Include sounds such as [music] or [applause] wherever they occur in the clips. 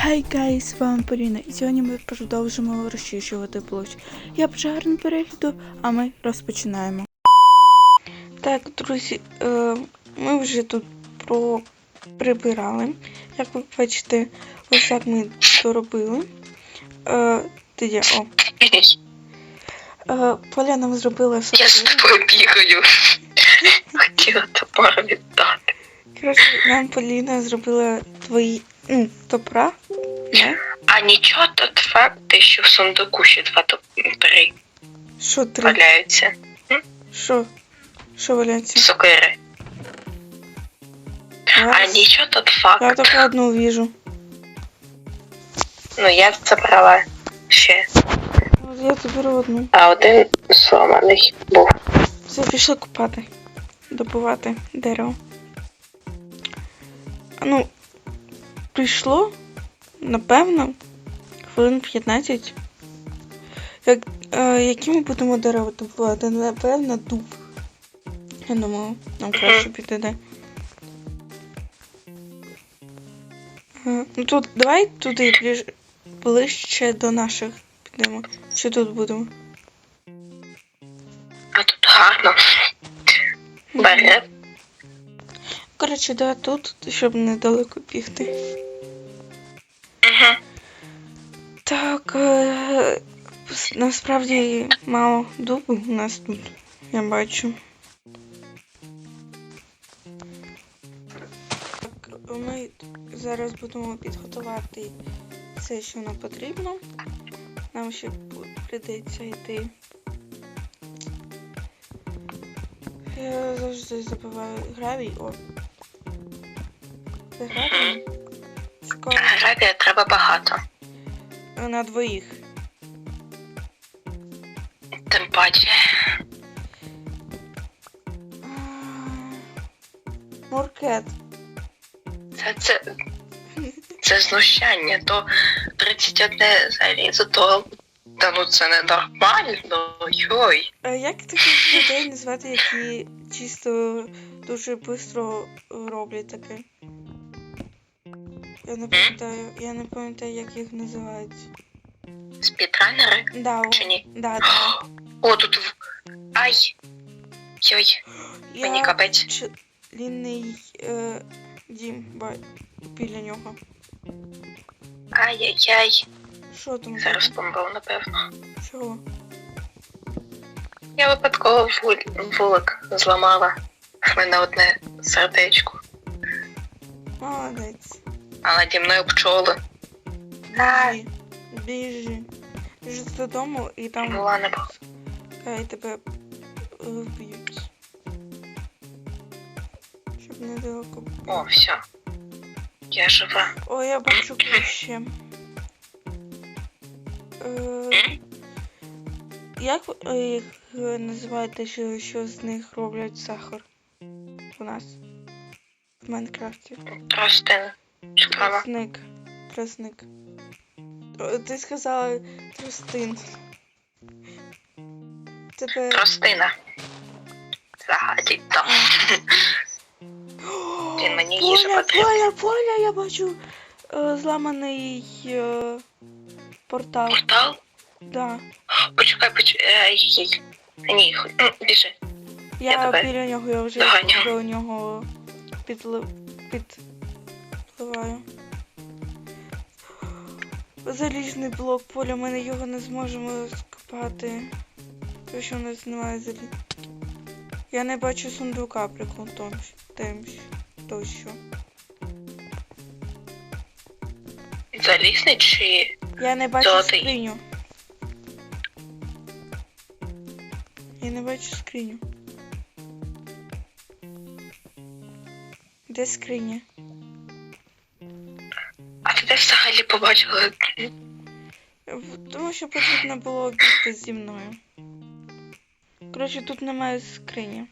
Хей гайс, з вами Поліна, і сьогодні ми продовжимо розчищувати площу. Я гарного перегляду, а ми розпочинаємо. Так, друзі, е, ми вже тут про... прибирали. Як ви бачите, ось так ми доробили. Е, ти є, о. Е, Поля нам зробила. Я з тобою бігаю. [laughs] Хотіла топор віддати. Коротше, нам Поліна зробила твої ну, топра. Не? А нічого тот факт, що в сундуку ще два топори Що три? валяються. Що? Що валяється? Сокири. А Раз. нічого тот Я факт. только одну вижу. Ну я забрала ще. От Я заберу одну. А один зламаний був. Все, пішли купати. Добувати дерево. Ну, прийшло, напевно, хвилин 15. Як, е, які ми будемо дерево добувати? Напевно, дуб. Я думаю, нам краще підійде. Ага. Ну тут давай туди ближче до наших підемо. Чи тут будемо? А тут гарно. Бере. Коротше, да, тут, щоб недалеко бігти. Угу. Так, е, насправді мало дубу у нас тут, я бачу. Так, ми зараз будемо підготувати все, що нам потрібно. Нам ще прийдеться йти. Я завжди забуваю гравій. О. Це гравій? Гравія треба багато. На двоїх. Тим паче. Муркет. Це, це, це знущання. То 31 залізо, то. Та ну це не нормально. Йой. А як таких людей назвати, які чисто дуже швидко роблять таке? Я не пам'ятаю, я не пам'ятаю, як їх називають. Спідранери? Да, о, Чи ні? да, да. О, тут. в- Ай! Йой, мені Я капець. длинний е, дім ба, біля нього. Ай-яй-яй. Що там? Зараз було? помру, напевно. Чого? Я випадково вулик зламала. В мене одне сердечко. Молодець. А наді мною пчоли. Біжи. Біжи. Біжи додому і там Була не хай тебе е, вб'ють. Щоб недалеко. О, все. Я жива. О, я бачу ще. Е, як ви е, називаєте, що, що з них роблять сахар? У нас в Майнкрафті. Тростин. Шкала. Тросник. Тросник. О, Ти сказала тростин. Тебе. Тростина. Загадіть [laughs] Він мені їжа Поля, потрібна. Поля, Поля, я бачу е, зламаний е, портал. Портал? Да. Почекай, почекай. Ай-яй. Ні, хо- м, біжи. Я, тебе біля нього, я вже доганю. до нього підли... підпливаю. Залізний блок поля, ми на його не зможемо скопати. Тому що у нас немає заліз. Я не бачу сундука прикол том, тем, тощо. Залізний чи. Я не бачу Золотий. скриню. Я не бачу скриню. Де скриня? А ти де взагалі побачила? В- Тому що потрібно було бігти зі мною. Коротше, тут немає скрині.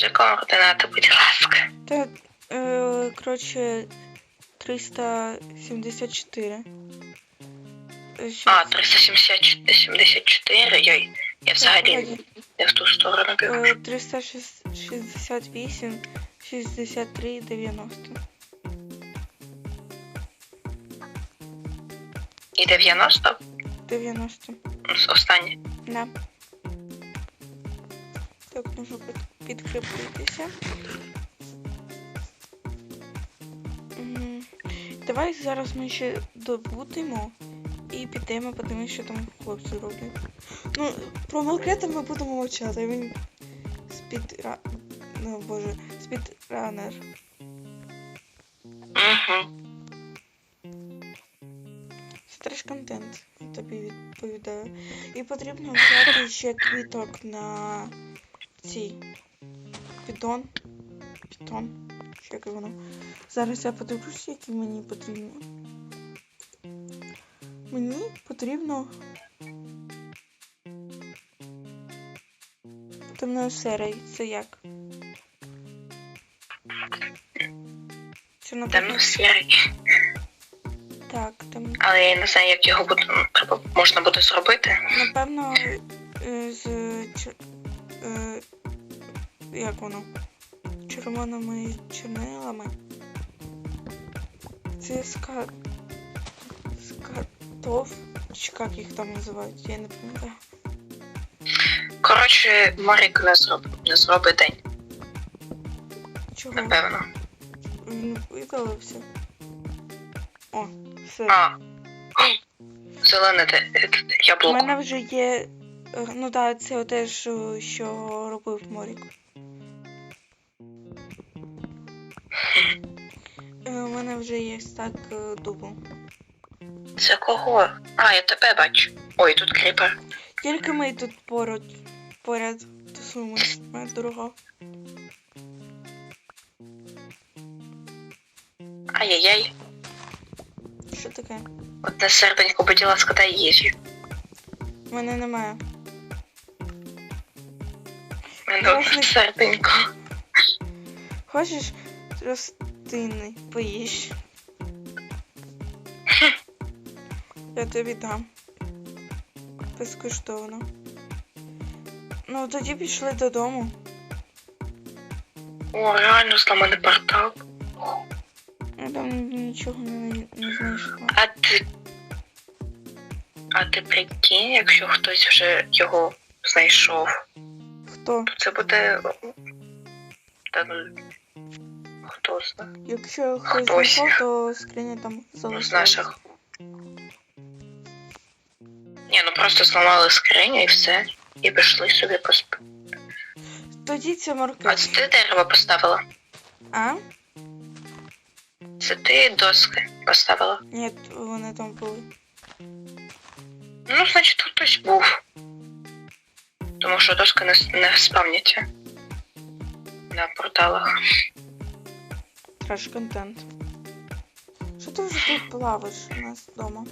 Скажи координати, будь ласка. Та, е, коротше, 374. е, що А, це? 374, йой. Я взагалі Погоді. не в ту сторону біг. Е, 368, 63, 90. І 90? 90. Ну, Останнє. Да. Так, нужно під, Підкріпитися. Давай зараз ми ще добудемо і підемо, подивимося, що там хлопці роблять. Ну, про Малкета ми будемо мовчати. Він спідра... Ну, боже, спідранер. Це теж контент, тобі відповідаю. І потрібно взяти ще квіток на цій підон. Підон. Чи як воно. Зараз я подивлюсь, які мені потрібно. Мені потрібно. Темно-серий. Це як? Це напевно. Темно сірий. Так, темно. Але я не знаю, як його буде, ну, можна буде зробити. Напевно, як воно? Червоними чорнилами. Це ска... скатов. Чи як їх там називають, я не пам'ятаю. Коротше, Марік не зробить, не зробить день, Чого? напевно. Він видалився. О, все. А. Зелене де, де- де- У мене вже є. е, Ну так, це теж, е, що робив Морік. У мене вже є стак е, дубу. Це кого? А, я тебе бачу. Ой, тут кріпер. Тільки ми тут поряд, поряд тусуємось, моя дорога. Ай-яй-яй. Що таке? Одне серденько, будь ласка, дай їжі. У мене немає. У мене одне серденько. Хочеш тростини поїж? Я тобі дам. Безкоштовно. Ну, тоді пішли додому. О, реально зламаний портал. Я там нічого не, не знайшла. А ти. А ти прикинь, якщо хтось вже його знайшов, Хто? то це буде. Та ну. Хто знає? Якщо хтось Хтось. знайшов, то скриня там Ну, з залишилась. наших. Ні, ну просто зламали скриню і все. І пішли собі посп. Тоді це А це ти дерево поставила? А? Це ти доски поставила? Ні, вони там були. Ну, значить, тут хтось був. Тому що доски не, с- не спавняться на порталах. Треш контент. Що ти вже тут плаваєш у нас вдома?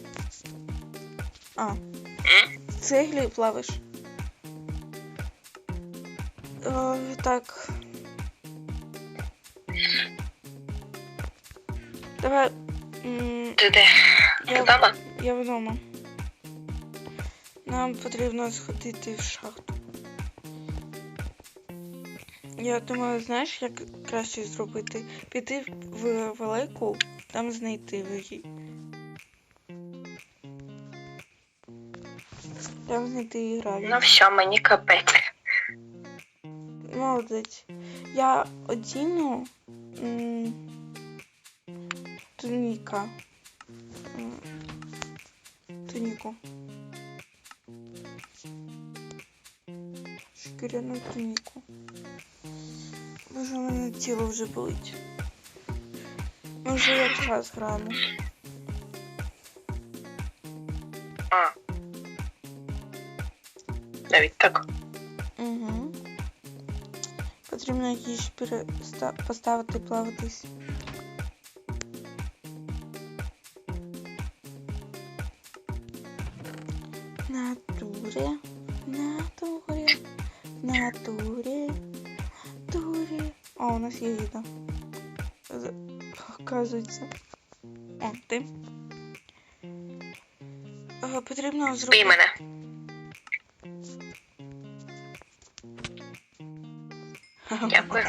А. В цеглі плаваєш. О, так. Давай. Ти де? Я, Вдома? я вдома. Нам потрібно сходити в шахту. Я думаю, знаєш, як краще зробити? Піти в велику, там знайти її. Там знайти гравій. Ну все, мені капець. Молодець. Я одіну туніка. Туніку. Шкіряну туніку. Боже, у мене тіло вже болить. Ми вже як раз граємо. А. Навіть так. Угу. Потрібно якісь переста... поставити плаватись. З- Оказується. О, ти. Е, Потрібно Бий зробити. мене. Дякую.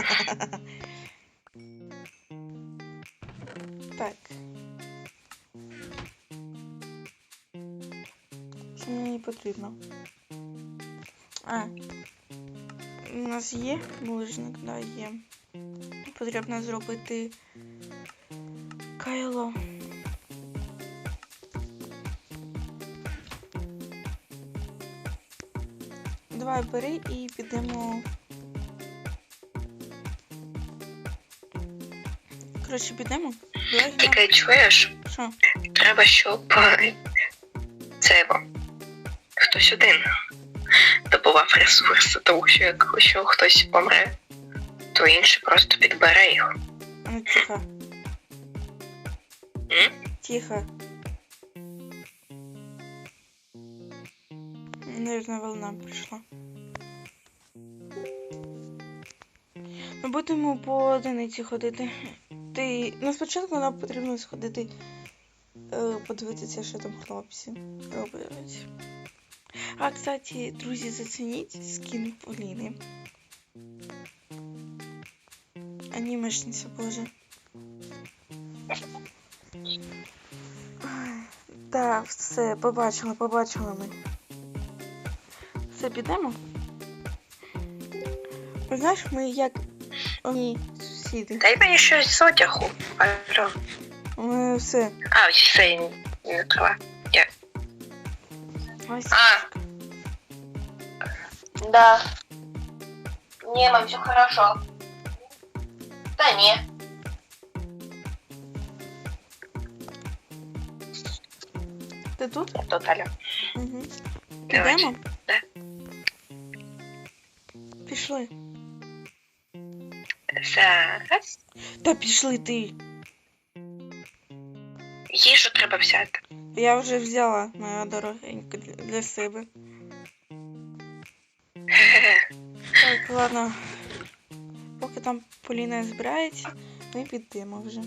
Так. Що мені потрібно? А. У нас є булыжник, да, є. Потрібно зробити кайло. Давай бери і підемо. Коротше, підемо. Тільки чуєш, Що? треба, щоб е, це його. Хтось один добував ресурси, тому що якщо хтось помре, то інший просто підбере їх. А тихо. М? Тихо. Наверное, волна прийшла. Ми будемо по одиниці ходити. Ти. Ну, спочатку нам потрібно сходити. Е, подивитися, що там хлопці роблять. А, кстати, друзі, зацініть скін Поліни. Анімешниця, боже. Так, все, побачила, побачила ми. Все, підемо? Знаєш, ми як одні сусіди. Дай мені щось з одягу. Алло. Ми все. А, ось це не трава. Ось. А. Да. Не, мам, все хорошо. Да не. Ти тут? Я тут, Аля. Угу. Давай. Підемо? Да. Пішли. Зараз. Та пішли ти. Їжу треба взяти. Я вже взяла моя дорогенька для- для себе. [laughs] Так, ладно. Поки там Поліна збирається, ми підемо вже.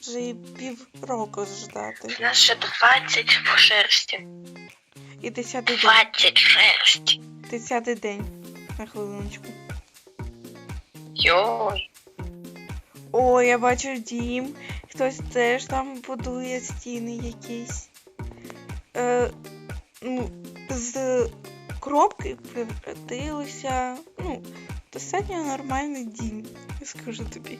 Вже і пів року ждати. У нас ще 20 в шерсті. І десятий день. 20 шерсті. Десятий день. На хвилиночку. Йой. О, я бачу дім. Хтось теж там будує стіни якісь. Е, ну, з коробки превратилося. Ну, достатньо нормальний дім, я скажу тобі.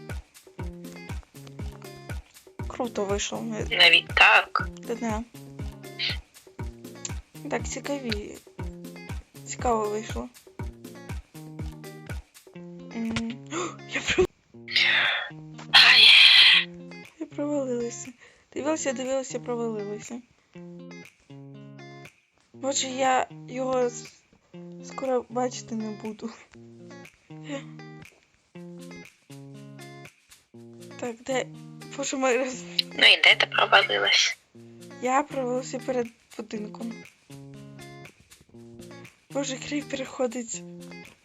Круто вийшло. е, Навіть так. Да. Так, цікаві. Цікаво вийшло. [gasps] Я про- Я провалилася. Дивилася, дивилася, провалилася. Боже, я його скоро бачити не буду. Так, де. Боже мой раз. Ну і де ти провалилась? Я провалився перед будинком. Боже, крив переходить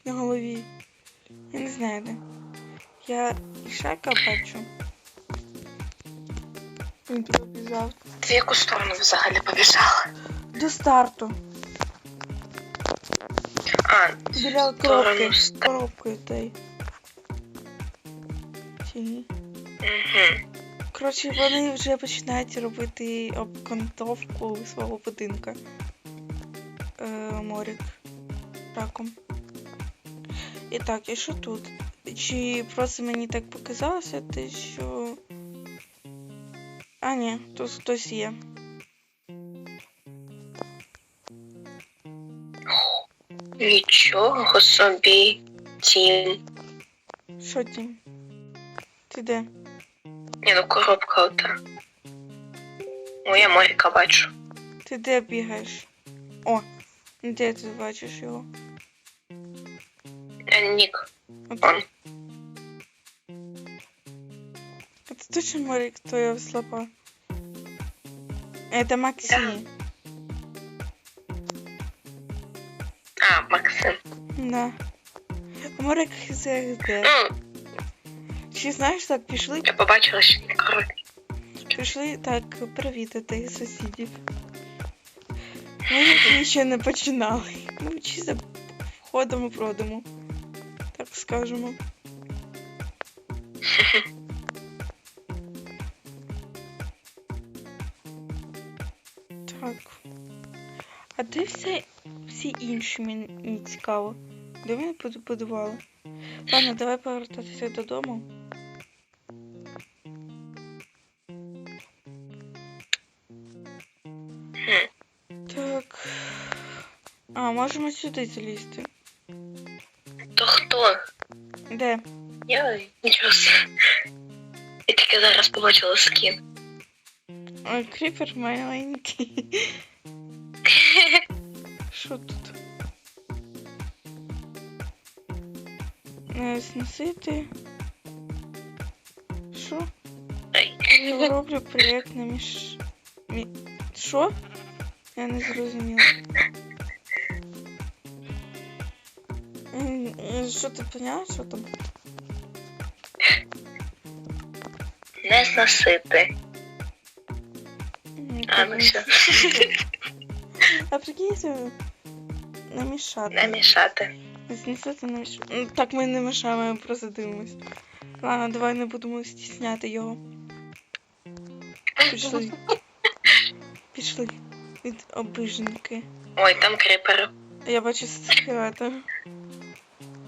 на голові. Я не знаю де. Я ішака бачу. Він туди. Ти в яку сторону взагалі побіжала? До старту. А, Біля коробки. ста- той. Чи ні? угу. Коротше, вони вже починають робити обкантовку свого будинка. Е, морік. Раком. І так, і що тут? Чи просто мені так показалося, те, що. А, ні, тут хтось є. Нічого собі. Тім. Що ти? Ти де? Ні, ну коробка ота. О, я Моріка бачу. Ти де бігаєш? О, де ти бачиш його? А, Нік. От, Он. А Це точно Морік твоя слова? Это Максим. А, Да. А Морик? Ну, Чи знаєш так, пішли? я побачила, що він коротенький. Пішли так привітати сусідів. Ми ще не починали. Ми чисто входимо продимо. Так скажемо. Так. А де все, всі інші мені цікаво? Де вони поду- будували? Ладно, давай повертатися додому. Так. А, можемо сюди залізти. То хто? Де? Я нічого. с- Я тільки зараз побачила скін. Ой, кріпер маленький. Що тут? [laughs] Сносити. Що? Я роблю проєкт на між... Мі... Що? Я не зрозуміла. Що ти поняла, що там? Не зносити. М, А, ну все. А прикинь, це намішати. Знесити намішати. Ну, Так ми не мішаємо, ми просто дивимось. Ладно, давай не будемо стісняти його. Пішли. Пішли. Від обижники. Ой, там кріпер. Я бачу скелета.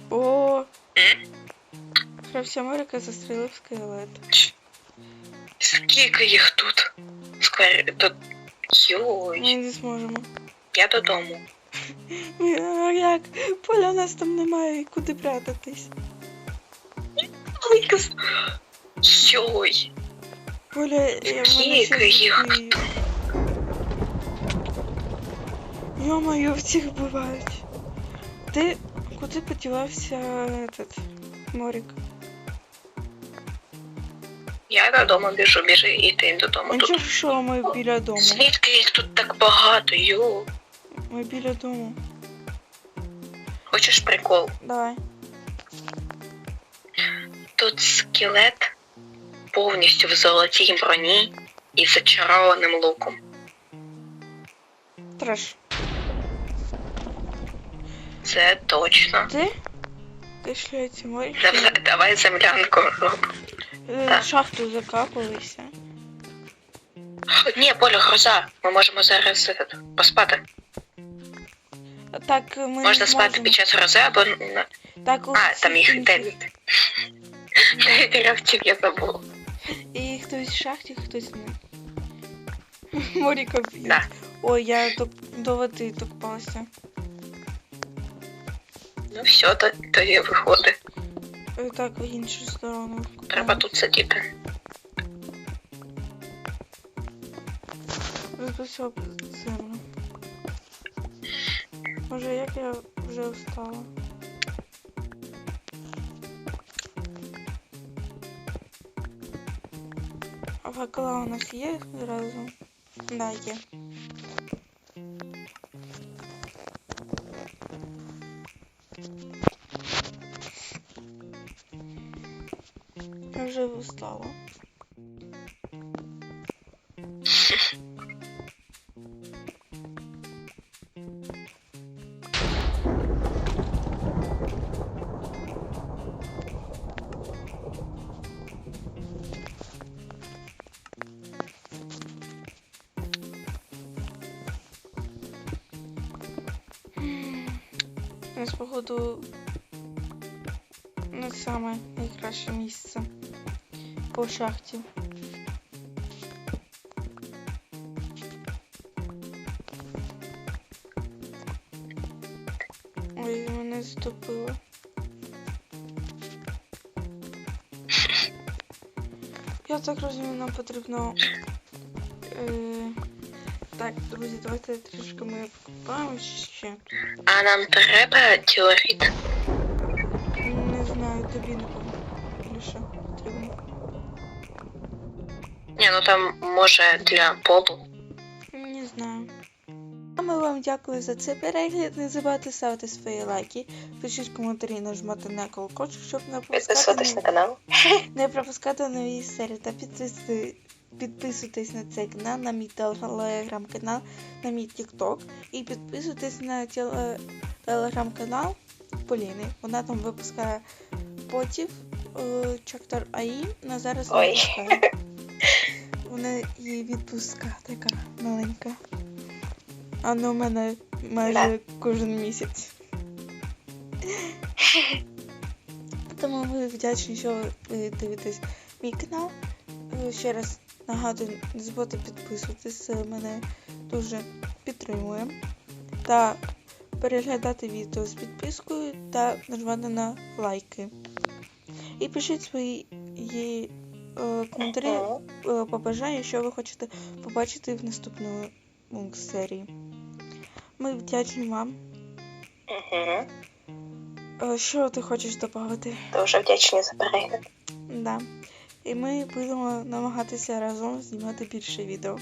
О! М? Гравця застрілив скелет. Скільки їх тут? Сквер... Тут... Йой, Ми не зможемо. я додому. А як? Поля у нас там немає, куди прятатись. Йой. Поля, я Скільки їх Йо-моє, всіх вбивають. Ти куди подівався этот Морік? Я додому біжу, біжи і ти додому. А Тут чого що ми біля дому? Звідки їх тут так багато, йо? Ми біля дому. Хочеш прикол? Давай. Тут скелет повністю в золотій броні і зачарованим луком. Треш. Це точно. Ти? Ти шлюється Морік? Давай, давай землянку робимо. Е, Так. Шахту закапалися. Ні, Поля, гроза. Ми можемо зараз е, поспати. Так, ми не Можна спати під час грози або на- Так, у А, там всіх їх інших. дев'ять. Дев'ять гравців я забув. І хтось в шахті, хтось ні. [laughs] Моріка б'ють. Да. Ой, я до, до води докопалася. Ну все, то- тоді виходить. Е, Так, в іншу сторону. Треба тут сидіти. Розписав землю. Може, як я вже встала? А у нас є зразу? Да, є. Я вже встала. У не саме найкраще місце по шахті. Ой, мене затопило. Я так розумію, нам потрібно. Е... Так, друзі, давайте трішки ми покупаємо ще. А нам треба діоріт. Не знаю, тобі не більше потрібно. Ні, ну там може для полу. Не знаю. А ми вам дякую за цей перегляд. Не забувайте ставити свої лайки, пишіть коментарі, нажимати на колокольчик, щоб не пропускати, Підписуватись на канал. [laughs] не пропускати нові серії та підписуйтесь підписуйтесь на цей канал, на мій телеграм-канал, на мій тікток. І підписуйтесь на теле- телеграм-канал Поліни. Вона там випускає потів е, Чактор АІ, на зараз не Ой. випускає. [laughs] Вона її відпуска така маленька. А не у мене майже кожен місяць. [laughs] Тому ми вдячні, що ви дивитесь мій канал. Е, Ще раз нагадую, не забудьте підписуватись, мене дуже підтримує. Та переглядати відео з підпискою та нажимати на лайки. І пишіть свої е, коментарі, е, побажання, що ви хочете побачити в наступному серії. Ми вдячні вам. Е, Що ти хочеш додати? Дуже вдячні за перегляд. Да. І ми будемо намагатися разом знімати більше відео.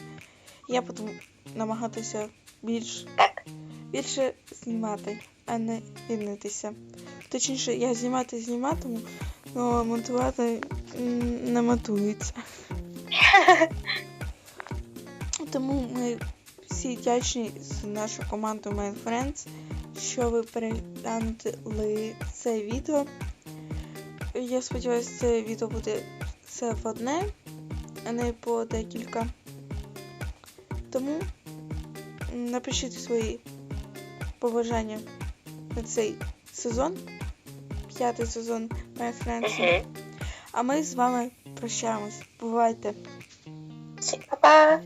Я буду намагатися більш, більше знімати, а не вільнитися. Точніше, я знімати зніматиму, але монтувати не монтується. [laughs] Тому ми всі вдячні з нашою командою My Friends, що ви переглянули це відео. Я сподіваюся, це відео буде все в одне, а не по декілька. Тому напишіть свої побажання на цей сезон, п'ятий сезон My Friends. Мгм. А ми з вами прощаємось. Бувайте! Па-па!